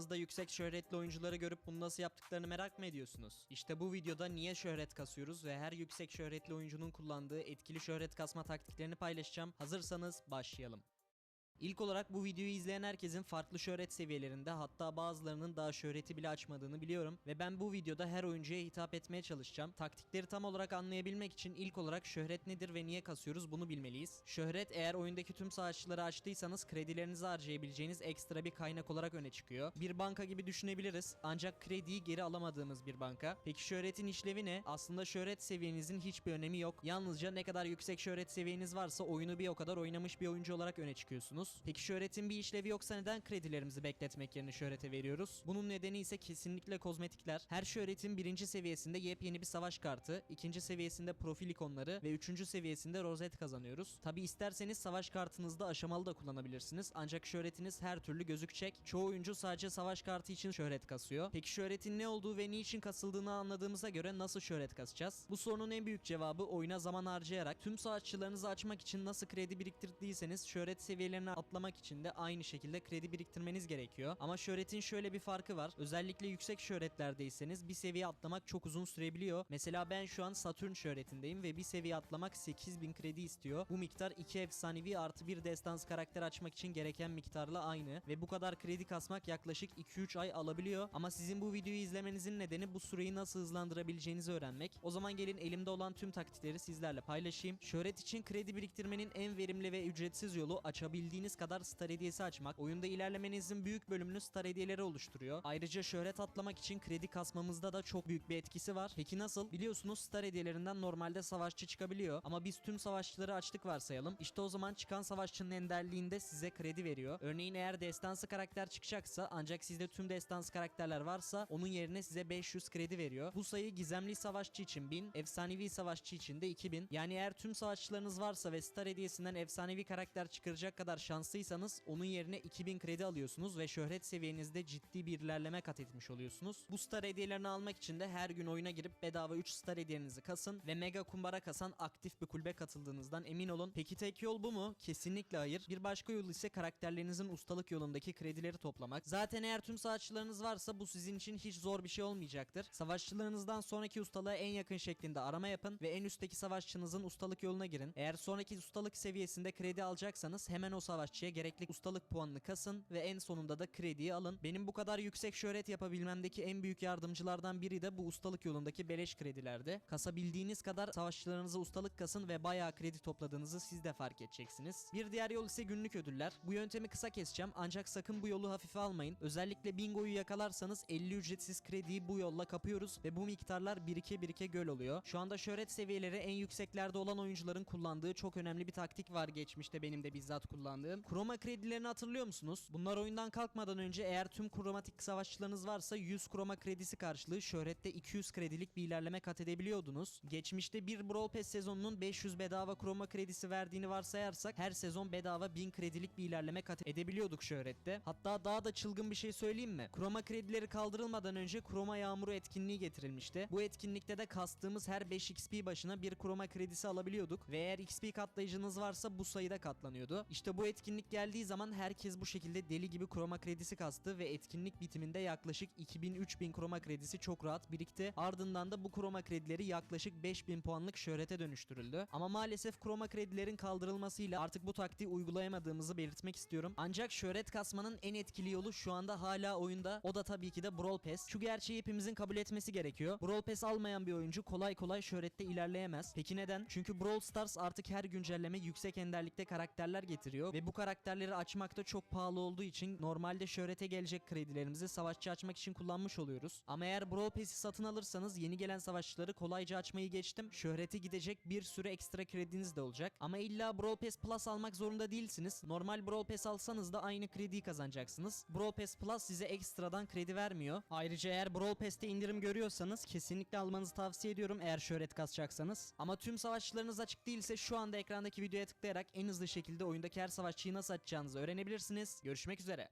Karşınızda yüksek şöhretli oyuncuları görüp bunu nasıl yaptıklarını merak mı ediyorsunuz? İşte bu videoda niye şöhret kasıyoruz ve her yüksek şöhretli oyuncunun kullandığı etkili şöhret kasma taktiklerini paylaşacağım. Hazırsanız başlayalım. İlk olarak bu videoyu izleyen herkesin farklı şöhret seviyelerinde hatta bazılarının daha şöhreti bile açmadığını biliyorum ve ben bu videoda her oyuncuya hitap etmeye çalışacağım. Taktikleri tam olarak anlayabilmek için ilk olarak şöhret nedir ve niye kasıyoruz bunu bilmeliyiz. Şöhret eğer oyundaki tüm savaşçıları açtıysanız kredilerinizi harcayabileceğiniz ekstra bir kaynak olarak öne çıkıyor. Bir banka gibi düşünebiliriz ancak krediyi geri alamadığımız bir banka. Peki şöhretin işlevi ne? Aslında şöhret seviyenizin hiçbir önemi yok. Yalnızca ne kadar yüksek şöhret seviyeniz varsa oyunu bir o kadar oynamış bir oyuncu olarak öne çıkıyorsunuz. Peki şöhretin bir işlevi yoksa neden kredilerimizi bekletmek yerine şöhrete veriyoruz? Bunun nedeni ise kesinlikle kozmetikler. Her şöhretin birinci seviyesinde yepyeni bir savaş kartı, ikinci seviyesinde profil ikonları ve üçüncü seviyesinde rozet kazanıyoruz. Tabi isterseniz savaş kartınızda aşamalı da kullanabilirsiniz. Ancak şöhretiniz her türlü gözükecek. Çoğu oyuncu sadece savaş kartı için şöhret kasıyor. Peki şöhretin ne olduğu ve niçin kasıldığını anladığımıza göre nasıl şöhret kasacağız? Bu sorunun en büyük cevabı oyuna zaman harcayarak tüm savaşçılarınızı açmak için nasıl kredi biriktirdiyseniz şöhret seviyelerini atlamak için de aynı şekilde kredi biriktirmeniz gerekiyor. Ama şöhretin şöyle bir farkı var. Özellikle yüksek şöhretlerdeyseniz bir seviye atlamak çok uzun sürebiliyor. Mesela ben şu an Satürn şöhretindeyim ve bir seviye atlamak 8000 kredi istiyor. Bu miktar 2 efsanevi artı bir destans karakter açmak için gereken miktarla aynı ve bu kadar kredi kasmak yaklaşık 2-3 ay alabiliyor. Ama sizin bu videoyu izlemenizin nedeni bu süreyi nasıl hızlandırabileceğinizi öğrenmek. O zaman gelin elimde olan tüm taktikleri sizlerle paylaşayım. Şöhret için kredi biriktirmenin en verimli ve ücretsiz yolu açabildiğiniz kadar star hediyesi açmak. Oyunda ilerlemenizin büyük bölümünü star hediyeleri oluşturuyor. Ayrıca şöhret atlamak için kredi kasmamızda da çok büyük bir etkisi var. Peki nasıl? Biliyorsunuz star hediyelerinden normalde savaşçı çıkabiliyor ama biz tüm savaşçıları açtık varsayalım. İşte o zaman çıkan savaşçının enderliğinde size kredi veriyor. Örneğin eğer destansı karakter çıkacaksa ancak sizde tüm destansı karakterler varsa onun yerine size 500 kredi veriyor. Bu sayı gizemli savaşçı için 1000, efsanevi savaşçı için de 2000. Yani eğer tüm savaşçılarınız varsa ve star hediyesinden efsanevi karakter çıkaracak kadar şanslıysanız onun yerine 2000 kredi alıyorsunuz ve şöhret seviyenizde ciddi bir ilerleme kat etmiş oluyorsunuz. Bu star hediyelerini almak için de her gün oyuna girip bedava 3 star hediyenizi kasın ve mega kumbara kasan aktif bir kulübe katıldığınızdan emin olun. Peki tek yol bu mu? Kesinlikle hayır. Bir başka yol ise karakterlerinizin ustalık yolundaki kredileri toplamak. Zaten eğer tüm savaşçılarınız varsa bu sizin için hiç zor bir şey olmayacaktır. Savaşçılarınızdan sonraki ustalığa en yakın şeklinde arama yapın ve en üstteki savaşçınızın ustalık yoluna girin. Eğer sonraki ustalık seviyesinde kredi alacaksanız hemen o savaşçıya gerekli ustalık puanını kasın ve en sonunda da krediyi alın. Benim bu kadar yüksek şöhret yapabilmemdeki en büyük yardımcılardan biri de bu ustalık yolundaki beleş kredilerdi. Kasabildiğiniz kadar savaşçılarınıza ustalık kasın ve bayağı kredi topladığınızı siz de fark edeceksiniz. Bir diğer yol ise günlük ödüller. Bu yöntemi kısa keseceğim ancak sakın bu yolu hafife almayın. Özellikle bingoyu yakalarsanız 50 ücretsiz krediyi bu yolla kapıyoruz ve bu miktarlar birike birike göl oluyor. Şu anda şöhret seviyeleri en yükseklerde olan oyuncuların kullandığı çok önemli bir taktik var geçmişte benim de bizzat kullandığım. Kroma kredilerini hatırlıyor musunuz? Bunlar oyundan kalkmadan önce eğer tüm kromatik savaşçılarınız varsa 100 kroma kredisi karşılığı şöhrette 200 kredilik bir ilerleme kat edebiliyordunuz. Geçmişte bir Brawl Pass sezonunun 500 bedava kroma kredisi verdiğini varsayarsak her sezon bedava 1000 kredilik bir ilerleme kat edebiliyorduk şöhrette. Hatta daha da çılgın bir şey söyleyeyim mi? Kroma kredileri kaldırılmadan önce kroma yağmuru etkinliği getirilmişti. Bu etkinlikte de kastığımız her 5 XP başına bir kroma kredisi alabiliyorduk ve eğer XP katlayıcınız varsa bu sayıda katlanıyordu. İşte bu etkinlik geldiği zaman herkes bu şekilde deli gibi kroma kredisi kastı ve etkinlik bitiminde yaklaşık 2000-3000 kroma kredisi çok rahat birikti. Ardından da bu kroma kredileri yaklaşık 5000 puanlık şöhrete dönüştürüldü. Ama maalesef kroma kredilerin kaldırılmasıyla artık bu taktiği uygulayamadığımızı belirtmek istiyorum. Ancak şöhret kasmanın en etkili yolu şu anda hala oyunda. O da tabii ki de Brawl Pass. Şu gerçeği hepimizin kabul etmesi gerekiyor. Brawl Pass almayan bir oyuncu kolay kolay şöhrette ilerleyemez. Peki neden? Çünkü Brawl Stars artık her güncelleme yüksek enderlikte karakterler getiriyor ve bu karakterleri açmakta çok pahalı olduğu için normalde şöhrete gelecek kredilerimizi savaşçı açmak için kullanmış oluyoruz. Ama eğer Brawl Pass'i satın alırsanız yeni gelen savaşçıları kolayca açmayı geçtim. Şöhrete gidecek bir sürü ekstra krediniz de olacak. Ama illa Brawl Pass Plus almak zorunda değilsiniz. Normal Brawl Pass alsanız da aynı krediyi kazanacaksınız. Brawl Pass Plus size ekstradan kredi vermiyor. Ayrıca eğer Brawl Pass'te indirim görüyorsanız kesinlikle almanızı tavsiye ediyorum eğer şöhret kasacaksanız. Ama tüm savaşçılarınız açık değilse şu anda ekrandaki videoya tıklayarak en hızlı şekilde oyundaki her savaşçıyı nasıl açacağınızı öğrenebilirsiniz. Görüşmek üzere.